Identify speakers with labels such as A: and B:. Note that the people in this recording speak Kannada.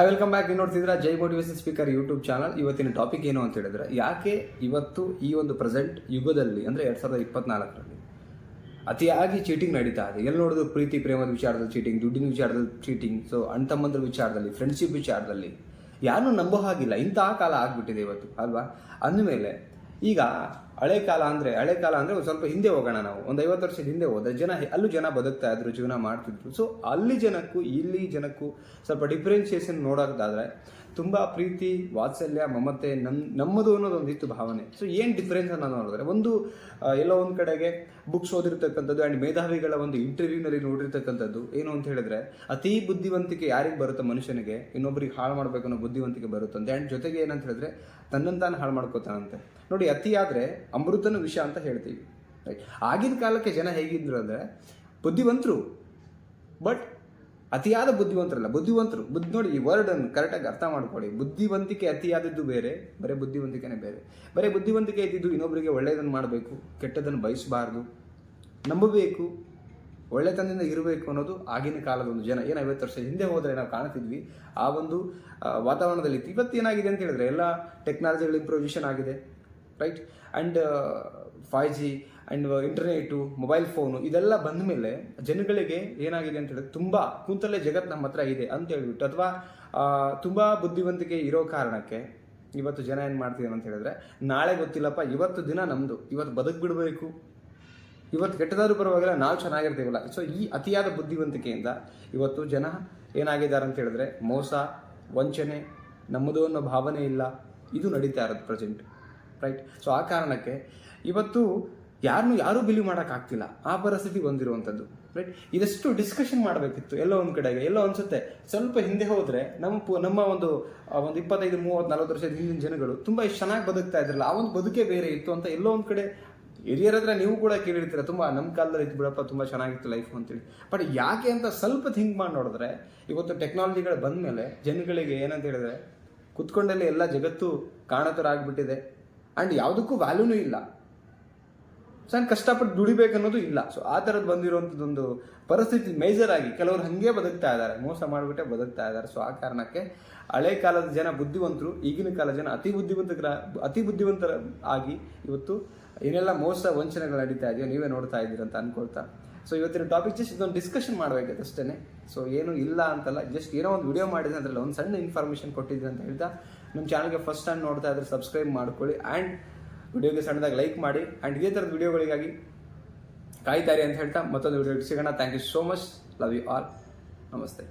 A: ಐ ವೆಲ್ಕಮ್ ಬ್ಯಾಕ್ ನೀವು ನೋಡ್ತಿದ್ರ Jai motivation speaker YouTube channel ಇವತ್ತಿನ ಟಾಪಿಕ್ ಏನು ಅಂತ ಹೇಳಿದ್ರೆ, ಯಾಕೆ ಇವತ್ತು ಈ ಒಂದು ಪ್ರೆಸೆಂಟ್ ಯುಗದಲ್ಲಿ, ಅಂದರೆ ಎರಡು ಸಾವಿರದ ಇಪ್ಪತ್ನಾಲ್ಕರಲ್ಲಿ ಅತಿಯಾಗಿ ಚೀಟಿಂಗ್ ನಡೀತಾ ಇದೆ. ಎಲ್ಲಿ ನೋಡಿದ್ರು ಪ್ರೀತಿ, ಪ್ರೇಮದ ವಿಚಾರದಲ್ಲಿ ಚೀಟಿಂಗ್ ದುಡ್ಡಿನ ವಿಚಾರದಲ್ಲಿ ಚೀಟಿಂಗ್ ಸೊ ಅಣ್ಣ ವಿಚಾರದಲ್ಲಿ ಫ್ರೆಂಡ್ಶಿಪ್ ವಿಚಾರದಲ್ಲಿ ಯಾರೂ ನಂಬೋ ಹಾಗಿಲ್ಲ. ಇಂತಹ ಕಾಲ ಆಗ್ಬಿಟ್ಟಿದೆ ಇವತ್ತು, ಅಲ್ವಾ? ಅಂದಮೇಲೆ ಈಗ ಹಳೆ ಕಾಲ ಅಂದರೆ, ಹಳೆ ಕಾಲ ಅಂದರೆ ಒಂದು ಸ್ವಲ್ಪ ಹಿಂದೆ ಹೋಗೋಣ ನಾವು. ಒಂದು ಐವತ್ತು ವರ್ಷದ ಹಿಂದೆ ಹೋದರೆ ಜನ ಅಲ್ಲೂ ಜನ ಬದುಕ್ತಾ ಇದ್ರು, ಜೀವನ ಮಾಡ್ತಿದ್ರು. ಸೊ ಅಲ್ಲಿ ಜನಕ್ಕೂ, ಇಲ್ಲಿ ಜನಕ್ಕೂ ಸ್ವಲ್ಪ ಡಿಫ್ರೆನ್ಸಿಯೇಷನ್ ನೋಡೋದಾದ್ರೆ ತುಂಬ ಪ್ರೀತಿ, ವಾತ್ಸಲ್ಯ, ಮಮತೆ, ನಮ್, ನಮ್ಮದು ಅನ್ನೋದೊಂದು ಇತ್ತು ಭಾವನೆ. ಸೊ ಏನು ಡಿಫ್ರೆನ್ಸ್ ನಾನು ನೋಡಿದ್ರೆ, ಒಂದು ಎಲ್ಲೋ ಒಂದು ಕಡೆಗೆ ಬುಕ್ಸ್ ಓದಿರ್ತಕ್ಕಂಥದ್ದು ಆ್ಯಂಡ್ ಮೇಧಾವಿಗಳ ಒಂದು ಇಂಟರ್ವ್ಯೂನಲ್ಲಿ ನೋಡಿರ್ತಕ್ಕಂಥದ್ದು ಏನು ಅಂತ ಹೇಳಿದ್ರೆ, ಅತಿ ಬುದ್ಧಿವಂತಿಕೆ ಯಾರಿಗೆ ಬರುತ್ತೆ ಮನುಷ್ಯನಿಗೆ ಇನ್ನೊಬ್ಬರಿಗೆ ಹಾಳು ಮಾಡಬೇಕು ಅನ್ನೋ ಬುದ್ಧಿವಂತಿಕೆ ಬರುತ್ತಂತೆ ಆ್ಯಂಡ್ ಜೊತೆಗೆ ಏನಂತ ಹೇಳಿದ್ರೆ, ತನ್ನಂತಾನು ಹಾಳು ಮಾಡ್ಕೋತಾನಂತೆ ನೋಡಿ, ಅತಿ ಆದರೆ ಅಮೃತನ ವಿಷ ಅಂತ ಹೇಳ್ತೀವಿ. ರೈಟ್ ಆಗಿನ ಕಾಲಕ್ಕೆ ಜನ ಹೇಗಿದ್ರು ಅಂದರೆ, ಬುದ್ಧಿವಂತರು. ಬಟ್ ಅತಿಯಾದ ಬುದ್ಧಿವಂತರಲ್ಲ. ಬುದ್ಧಿವಂತರು, ಬುದ್ಧಿ ನೋಡಿ ಈ ವರ್ಡ್ ಅನ್ನು ಕರೆಕ್ಟಾಗಿ ಅರ್ಥ ಮಾಡ್ಕೊಳ್ಳಿ. ಬುದ್ಧಿವಂತಿಕೆ ಅತಿಯಾದದ್ದು ಬೇರೆ, ಬರೀ ಬುದ್ಧಿವಂತಿಕೆನೇ ಬೇರೆ. ಬರೀ ಬುದ್ಧಿವಂತಿಕೆ ಇದ್ದಿದ್ದು ಇನ್ನೊಬ್ಬರಿಗೆ ಒಳ್ಳೆಯದನ್ನು ಮಾಡಬೇಕು ಕೆಟ್ಟದನ್ನು ಬಯಸಬಾರ್ದು. ನಂಬಬೇಕು, ಒಳ್ಳೆತನದಿಂದ ಇರಬೇಕು ಅನ್ನೋದು ಆಗಿನ ಕಾಲದ ಒಂದು ಜನ. ಏನು ಐವತ್ತು ವರ್ಷ ಹಿಂದೆ ಹೋದರೆ ನಾವು ಕಾಣ್ತಿದ್ವಿ. ಆ ಒಂದು ವಾತಾವರಣದಲ್ಲಿ ಇವತ್ತು ಏನಾಗಿದೆ ಅಂತ ಹೇಳಿದ್ರೆ, ಎಲ್ಲ ಟೆಕ್ನಾಲಜಿಗಳು ಇಂಪ್ರೂವೇಷನ್ ಆಗಿದೆ. Right and five G and internet mobile phone ಇದೆಲ್ಲ ಬಂದ ಮೇಲೆ ಜನಗಳಿಗೆ ಏನಾಗಿದೆ ಅಂತ ಹೇಳಿದ್ರೆ ತುಂಬ ಕೂತಲ್ಲೇ ಜಗತ್ತು ನಮ್ಮ ಹತ್ರ ಇದೆ ಅಂತ ಹೇಳ್ಬಿಟ್ಟು ಅಥವಾ ತುಂಬ ಬುದ್ಧಿವಂತಿಕೆ ಇರೋ ಕಾರಣಕ್ಕೆ ಇವತ್ತು ಜನ ಏನು ಮಾಡ್ತಿದ್ದಾರೆ ಅಂತ ಹೇಳಿದ್ರೆ ನಾಳೆ ಗೊತ್ತಿಲ್ಲಪ್ಪ, ಇವತ್ತು ದಿನ ನಮ್ಮದು ಇವತ್ತು ಬದುಕು ಬಿಡಬೇಕು ಇವತ್ತು ಕೆಟ್ಟದಾದ್ರೂ ಪರವಾಗಿಲ್ಲ, ನಾವು ಚೆನ್ನಾಗಿರ್ತೀವಲ್ಲ. ಸೊ ಈ ಅತಿಯಾದ ಬುದ್ಧಿವಂತಿಕೆಯಿಂದ ಇವತ್ತು ಜನ ಏನಾಗಿದ್ದಾರೆ ಅಂತ ಹೇಳಿದ್ರೆ ಮೋಸ, ವಂಚನೆ ನಮ್ಮದು ಅನ್ನೋ ಭಾವನೆ ಇಲ್ಲ. ಇದು ನಡೀತಾ ಇರೋದು ಪ್ರೆಸೆಂಟ್ ರೈಟ್ ಸೊ ಆ ಕಾರಣಕ್ಕೆ ಇವತ್ತು ಯಾರನ್ನೂ ಯಾರೂ ಬಿಲೀವ್ ಮಾಡೋಕ್ಕಾಗ್ತಿಲ್ಲ ಆ ಪರಿಸ್ಥಿತಿ ಬಂದಿರುವಂಥದ್ದು ರೈಟ್ ಇದಷ್ಟು ಡಿಸ್ಕಷನ್ ಮಾಡಬೇಕಿತ್ತು. ಎಲ್ಲೋ ಒಂದು ಕಡೆಗೆ, ಎಲ್ಲೋ ಅನ್ಸುತ್ತೆ. ಸ್ವಲ್ಪ ಹಿಂದೆ ಹೋದರೆ ನಮ್ಮ ನಮ್ಮ ಒಂದು ಒಂದು ಇಪ್ಪತ್ತೈದು, ಮೂವತ್ತು, ನಲ್ವತ್ತು ವರ್ಷದ ಹಿಂದಿನ ಜನಗಳು ತುಂಬ ಇಷ್ಟು ಚೆನ್ನಾಗಿ ಬದುಕ್ತಾ ಇದ್ರಲ್ಲ, ಆ ಒಂದು ಬದುಕೇ ಬೇರೆ ಇತ್ತು ಅಂತ ಎಲ್ಲೋ ಒಂದು ಕಡೆ ಹಿರಿಯರ ಹತ್ರ ನೀವು ಕೂಡ ಕೇಳಿರ್ತೀರ, ತುಂಬ ನಮ್ಮ ಕಾಲದಲ್ಲಿ ಇದ್ದು ಬಿಡಪ್ಪ, ತುಂಬ ಚೆನ್ನಾಗಿತ್ತು ಲೈಫ್ ಅಂತೇಳಿ. ಬಟ್ ಯಾಕೆ ಅಂತ ಸ್ವಲ್ಪ ಥಿಂಕ್ ಮಾಡಿ ನೋಡಿದ್ರೆ, ಇವತ್ತು ಟೆಕ್ನಾಲಜಿಗಳು ಬಂದ ಮೇಲೆ ಜನಗಳಿಗೆ ಏನಂತ ಹೇಳಿದ್ರೆ, ಕುತ್ಕೊಂಡಲ್ಲಿ ಎಲ್ಲ ಜಗತ್ತು ಕಾಣತರ ಆಗ್ಬಿಟ್ಟಿದೆ ಆ್ಯಂಡ್ ಯಾವುದಕ್ಕೂ ವ್ಯಾಲ್ಯೂನೂ ಇಲ್ಲ. ಸಣ್ಣ ಕಷ್ಟಪಟ್ಟು ದುಡಿಬೇಕನ್ನೋದು ಇಲ್ಲ. ಸೊ ಆ ಥರದ್ದು ಬಂದಿರುವಂಥದ್ದೊಂದು ಪರಿಸ್ಥಿತಿ ಮೇಜರ್ ಆಗಿ ಕೆಲವರು ಹಾಗೆ ಬದುಕ್ತಾ ಇದ್ದಾರೆ. ಮೋಸ ಮಾಡಿಬಿಟ್ಟೆ ಬದುಕ್ತಾ ಇದ್ದಾರೆ. ಸೊ ಆ ಕಾರಣಕ್ಕೆ ಹಳೆ ಕಾಲದ ಜನ ಬುದ್ಧಿವಂತರು, ಈಗಿನ ಕಾಲದ ಜನ ಅತಿ ಬುದ್ಧಿವಂತರ ಅತಿ ಬುದ್ಧಿವಂತರ ಆಗಿ ಇವತ್ತು ಏನೆಲ್ಲ ಮೋಸ ವಂಚನೆಗಳು ನಡೀತಾ ಇದೆಯೋ ನೀವೇ ನೋಡ್ತಾ ಇದ್ದೀರ ಅಂತ ಅನ್ಕೊಳ್ತಾ. ಸೊ ಇವತ್ತಿನ ಟಾಪಿಕ್ ಜಸ್ಟ್ ಇದೊಂದು ಡಿಸ್ಕಷನ್ ಮಾಡಬೇಕಿತ್ತು ಅಷ್ಟೇ ಸೊ ಏನು ಇಲ್ಲ ಅಂತಲ್ಲ ಜಸ್ಟ್ ಏನೋ ಒಂದು ವಿಡಿಯೋ ಮಾಡಿದ್ರೆ ಅದರಲ್ಲಿ ಒಂದು ಸಣ್ಣ ಇನ್ಫಾರ್ಮೇಷನ್ ಕೊಟ್ಟಿದ್ದೀನಿ ಅಂತ ಹೇಳ್ತಾ ನಮ್ಮ ಚಾನಲ್ಗೆ ಫಸ್ಟ್ ಟೈಮ್ ನೋಡ್ತಾ ಇದ್ರೆ ಸಬ್ಸ್ಕ್ರೈಬ್ ಮಾಡ್ಕೊಳ್ಳಿ ಆ್ಯಂಡ್ ವಿಡಿಯೋಗೆ ಸಣ್ಣದಾಗಿ ಲೈಕ್ ಮಾಡಿ ಆ್ಯಂಡ್ ಇದೇ ಥರದ ವಿಡಿಯೋಗಳಿಗಾಗಿ ಕಾಯ್ತಾರೆ ಅಂತ ಹೇಳ್ತಾ ಮತ್ತೊಂದು ವಿಡಿಯೋ ಸಿಗೋಣ. Thank you so much love you all ನಮಸ್ತೆ.